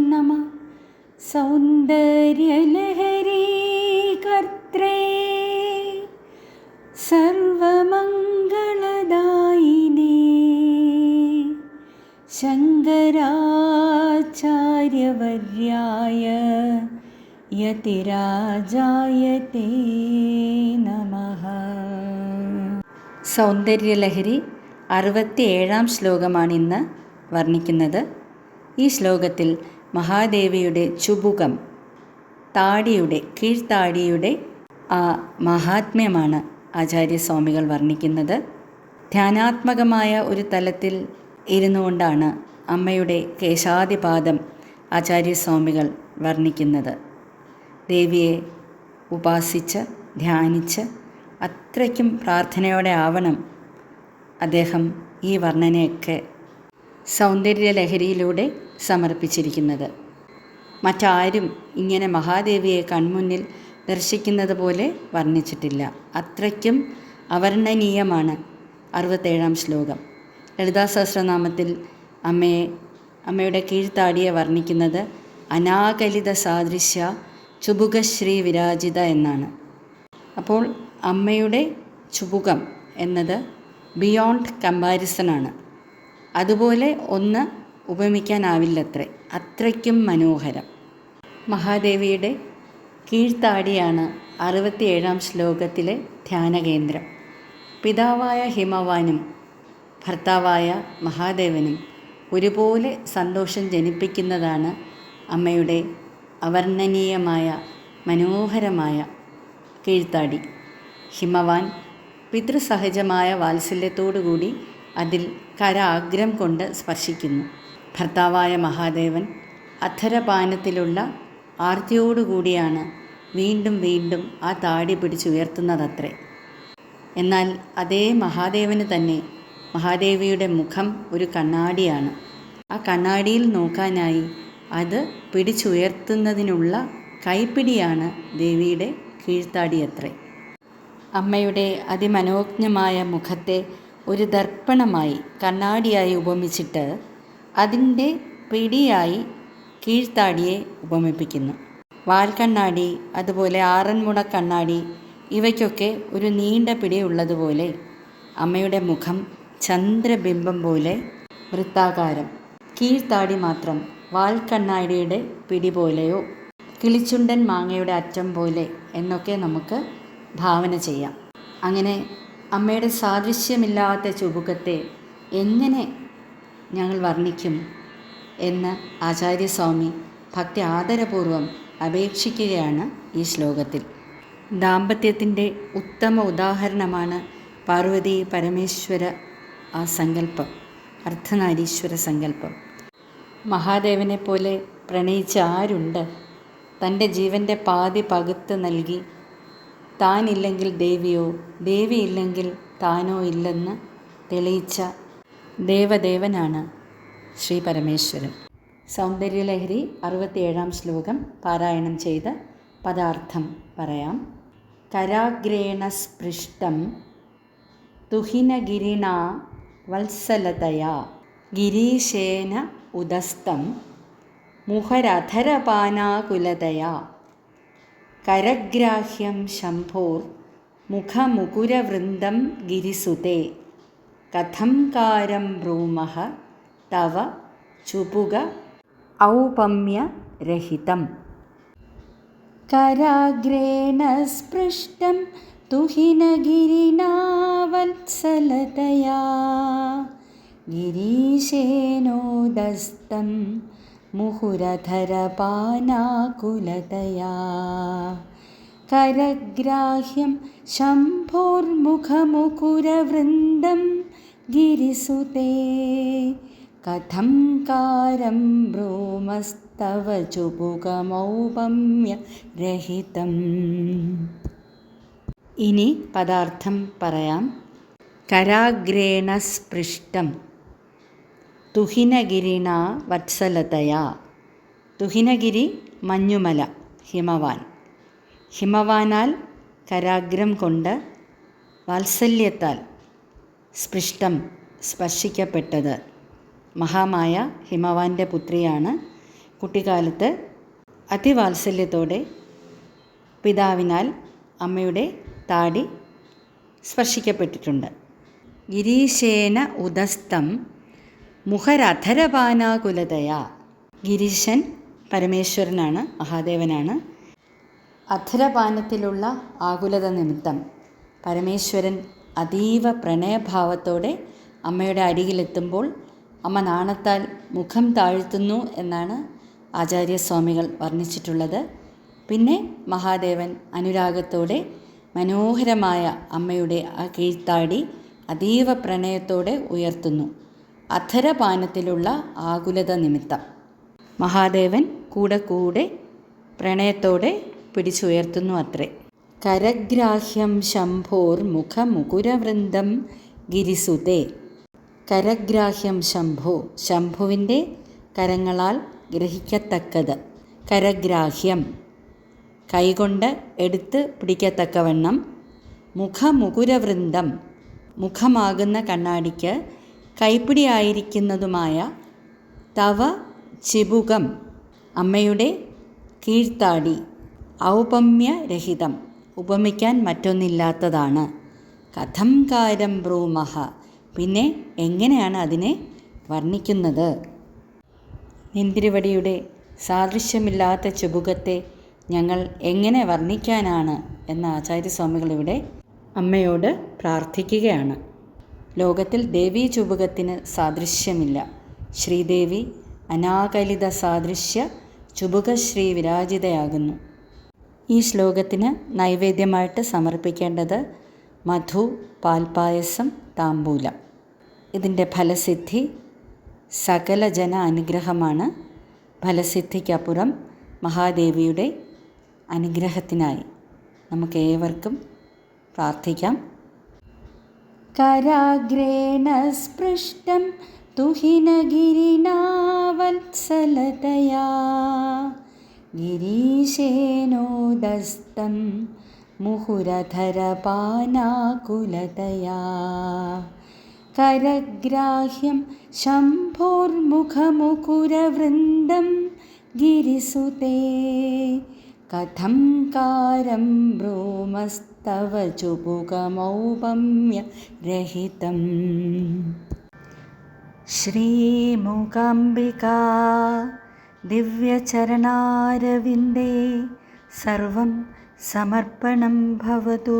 നമ. സൗന്ദര്യലഹരീ കർത്രേ സർവമംഗളദായിനേ. ശങ്കരാചാര്യവർയായ യതിരാജായ തേ നമഃ. സൗന്ദര്യലഹരി അറുപത്തിയേഴാം ശ്ലോകമാണ് ഇന്ന് വർണിക്കുന്നത് ഈ ശ്ലോകത്തിൽ മഹാദേവിയുടെ ചുബുകം താടിയുടെ കീഴ്ത്താടിയുടെ ആ മഹാത്മ്യമാണ് ആചാര്യസ്വാമികൾ വർണിക്കുന്നത്. ധ്യാനാത്മകമായ ഒരു തലത്തിൽ ഇരുന്നു കൊണ്ടാണ് അമ്മയുടെ കേശാദിപാദം ആചാര്യസ്വാമികൾ വർണിക്കുന്നത്. ദേവിയെ ഉപാസിച്ച് ധ്യാനിച്ച് അത്രയ്ക്കും പ്രാർത്ഥനയോടെ ആവണം. അദ്ദേഹം ഈ വർണനയൊക്കെ സൗന്ദര്യലഹരിയിലൂടെ സമർപ്പിച്ചിരിക്കുന്നത്. മറ്റാരും ഇങ്ങനെ മഹാദേവിയെ കൺമുന്നിൽ ദർശിക്കുന്നത് പോലെ വർണിച്ചിട്ടില്ല. അത്രയ്ക്കും അവർണനീയമാണ് അറുപത്തേഴാം ശ്ലോകം. ലളിതാ സഹസ്രനാമത്തിൽ അമ്മയെ അമ്മയുടെ കീഴ്ത്താടിയെ വർണിക്കുന്നത് അനാകലിത സാദൃശ്യ ചുബുകശ്രീ വിരാജിത എന്നാണ്. അപ്പോൾ അമ്മയുടെ ചുബുകം എന്നത് ബിയോണ്ട് കമ്പാരിസണാണ് അതുപോലെ ഒന്ന് ഉപമിക്കാനാവില്ലത്രേ. അത്രയ്ക്കും മനോഹരം. മഹാദേവിയുടെ കീഴ്ത്താടിയാണ് അറുപത്തിയേഴാം ശ്ലോകത്തിലെ ധ്യാനകേന്ദ്രം. പിതാവായ ഹിമവാനും ഭർത്താവായ മഹാദേവനും ഒരുപോലെ സന്തോഷം ജനിപ്പിക്കുന്നതാണ് അമ്മയുടെ അവർണനീയമായ മനോഹരമായ കീഴ്ത്താടി. ഹിമവാൻ പിതൃസഹജമായ വാത്സല്യത്തോടുകൂടി അതിൽ കരാഗ്രം കൊണ്ട് സ്പർശിക്കുന്നു. ഭർത്താവായ മഹാദേവൻ അധരപാനത്തിലുള്ള ആർത്തിയോടുകൂടിയാണ് വീണ്ടും വീണ്ടും ആ താടി പിടിച്ചുയർത്തുന്നതത്രേ. എന്നാൽ അതേ മഹാദേവന് തന്നെ മഹാദേവിയുടെ മുഖം ഒരു കണ്ണാടിയാണ്. ആ കണ്ണാടിയിൽ നോക്കാനായി അത് പിടിച്ചുയർത്തുന്നതിനുള്ള കൈപ്പിടിയാണ് ദേവിയുടെ കീഴ്ത്താടിയത്രേ. അമ്മയുടെ അതിമനോജ്ഞമായ മുഖത്തെ ഒരു ദർപ്പണമായി കണ്ണാടിയായി ഉപമിച്ചിട്ട് അതിന്റെ പിടിയായി കീഴ്ത്താടിയെ ഉപമിപ്പിക്കുന്നു. വാൽക്കണ്ണാടി അതുപോലെ ആറന്മുള കണ്ണാടി ഇവയ്ക്കൊക്കെ ഒരു നീണ്ട പിടി ഉള്ളതുപോലെ അമ്മയുടെ മുഖം ചന്ദ്രബിംബം പോലെ വൃത്താകാരം. കീഴ്ത്താടി മാത്രം വാൽക്കണ്ണാടിയുടെ പിടി പോലെയോ കിളിച്ചുണ്ടൻ മാങ്ങയുടെ അറ്റം പോലെ എന്നൊക്കെ നമുക്ക് ഭാവന ചെയ്യാം. അങ്ങനെ അമ്മയുടെ സാദൃശ്യമില്ലാത്ത ചുബുക്കത്തെ എങ്ങനെ ഞങ്ങൾ വർണിക്കും എന്ന് ആചാര്യസ്വാമി ഭക്തി ആദരപൂർവം അപേക്ഷിക്കുകയാണ് ഈ ശ്ലോകത്തിൽ. ദാമ്പത്യത്തിന്റെ ഉത്തമ ഉദാഹരണമാണ് പാർവതി പരമേശ്വര ആ സങ്കല്പം അർദ്ധനാരീശ്വര സങ്കല്പം. മഹാദേവനെ പോലെ പ്രണയിച്ച ആരുണ്ട്? തന്റെ ജീവന്റെ പാതി പകുത്ത് നൽകി താനില്ലെങ്കിൽ ദേവിയോ ദേവിയില്ലെങ്കിൽ താനോ ഇല്ലെന്ന് തെളിയിച്ച ദേവദേവനാണ് ശ്രീ പരമേശ്വരൻ. സൗന്ദര്യലഹരി അറുപത്തിയേഴാം ശ്ലോകം പാരായണം ചെയ്ത് പദാർത്ഥം പറയാം. കരാഗ്രേണ സ്പൃഷ്ടം തുഹിനഗിരിണ വത്സലതയാ ഗിരീശേന ഉദസ്തം മുഖരധരപാനാകുലതയാ കരഗ്രാഹ്യം ശംഭോർ മുഖമുകുരവൃന്ദം ഗിരിസുതേ. കഥംകാരം ബ്രൂമഹ തവ ചുപുക ഔപമ്യരഹിതം കരാഗ്രേണ സ്പൃഷ്ടം തുഹിനഗിരിനാവത്സലതയാ. ഗിരീശേനോദസ്തം मुहुरधरपानाकुलतया करग्राह्यं शम्भोर्मुखमुकुरवृन्दं गिरिसुते कथं कारं ब्रूमस्तव ചുബുകമൗപമ്യരഹിതം ഇനി പദാർത്ഥം പറയാം കരാഗ്രേണ സ്പൃഷ്ടം തുഹിനഗിരിണ വത്സലതയാ. തുഹിനഗിരി മഞ്ഞുമല ഹിമവാൻ. ഹിമവാനാൽ കരാഗ്രം കൊണ്ട് വാത്സല്യത്താൽ സ്പൃഷ്ടം സ്പർശിക്കപ്പെട്ടത് മഹാമായ ഹിമവാന്റെ പുത്രിയാണ്. കുട്ടിക്കാലത്ത് അതിവാത്സല്യത്തോടെ പിതാവിനാൽ അമ്മയുടെ താടി സ്പർശിക്കപ്പെട്ടിട്ടുണ്ട്. ഗിരീശേന ഉദസ്തം മുഖരധരപാനാകുലതയാ ഗിരീശൻ പരമേശ്വരനാണ് മഹാദേവനാണ്. അധരപാനത്തിലുള്ള ആകുലത നിമിത്തം പരമേശ്വരൻ അതീവ പ്രണയഭാവത്തോടെ അമ്മയുടെ അരികിലെത്തുമ്പോൾ അമ്മ നാണത്താൽ മുഖം താഴ്ത്തുന്നു എന്നാണ് ആചാര്യസ്വാമികൾ വർണിച്ചിട്ടുള്ളത്. പിന്നെ മഹാദേവൻ അനുരാഗത്തോടെ മനോഹരമായ അമ്മയുടെ ആ കീഴ്ത്താടി അതീവ പ്രണയത്തോടെ ഉയർത്തുന്നു. അധരപാനത്തിലുള്ള ആകുലത നിമിത്തം. മഹാദേവൻ കൂടെ കൂടെ പ്രണയത്തോടെ പിടിച്ചുയർത്തുന്നു അത്രേ. കരഗ്രാഹ്യം ശംഭോർ മുഖമുകുരവൃന്ദം ഗിരിസുതേ. കരഗ്രാഹ്യം ശംഭു ശംഭുവിന്റെ കരങ്ങളാൽ ഗ്രഹിക്കത്തക്കത്. കരഗ്രാഹ്യം. കൈകൊണ്ട് എടുത്ത് പിടിക്കത്തക്കവണ്ണം മുഖമുകുരവൃന്ദം മുഖമാകുന്ന കണ്ണാടിക്ക് കൈപ്പിടിയായിരിക്കുന്നതുമായ തവ ചിബുകം അമ്മയുടെ കീഴ്ത്താടി ഔപമ്യരഹിതം ഉപമിക്കാൻ മറ്റൊന്നില്ലാത്തതാണ്. കഥം കാരം ബ്രൂമഹ. പിന്നെ എങ്ങനെയാണ് അതിനെ വർണിക്കുന്നത്? നിന്തിരിവടിയുടെ സാദൃശ്യമില്ലാത്ത ചുബുകത്തെ ഞങ്ങൾ എങ്ങനെ വർണിക്കാനാണ്? എന്ന ആചാര്യസ്വാമികൾ ഇവിടെ അമ്മയോട് പ്രാർത്ഥിക്കുകയാണ്. ലോകത്തിൽ ദേവീ ചുബുകത്തിന് സാദൃശ്യമില്ല. ശ്രീദേവി അനാകലിത സാദൃശ്യ ചുബുകശ്രീ വിരാജിതയാകുന്നു. ഈ ശ്ലോകത്തിന് നൈവേദ്യമായിട്ട് സമർപ്പിക്കേണ്ടത് മധു പാൽപായസം താമ്പൂലം ഇതിന്റെ ഫലസിദ്ധി സകല ജന അനുഗ്രഹമാണ്. ഫലസിദ്ധിക്കപ്പുറം മഹാദേവിയുടെ അനുഗ്രഹത്തിനായി നമുക്ക് ഏവർക്കും പ്രാർത്ഥിക്കാം. कराग्रेण स्पृष्टं तुहिनगिरिनावत्सलतया। गिरीशेनोदस्तं मुहुरधरपानाकुलतया। करग्राह्यं शम्भोर्मुखमुकुरवृन्दं गिरिसुते। कथं कारं भ्रूमस्तव चुबुकमौपम्यरहितम् श्रीमूकाम्बिका दिव्यचरणारविन्दे सर्वं समर्पणं भवतु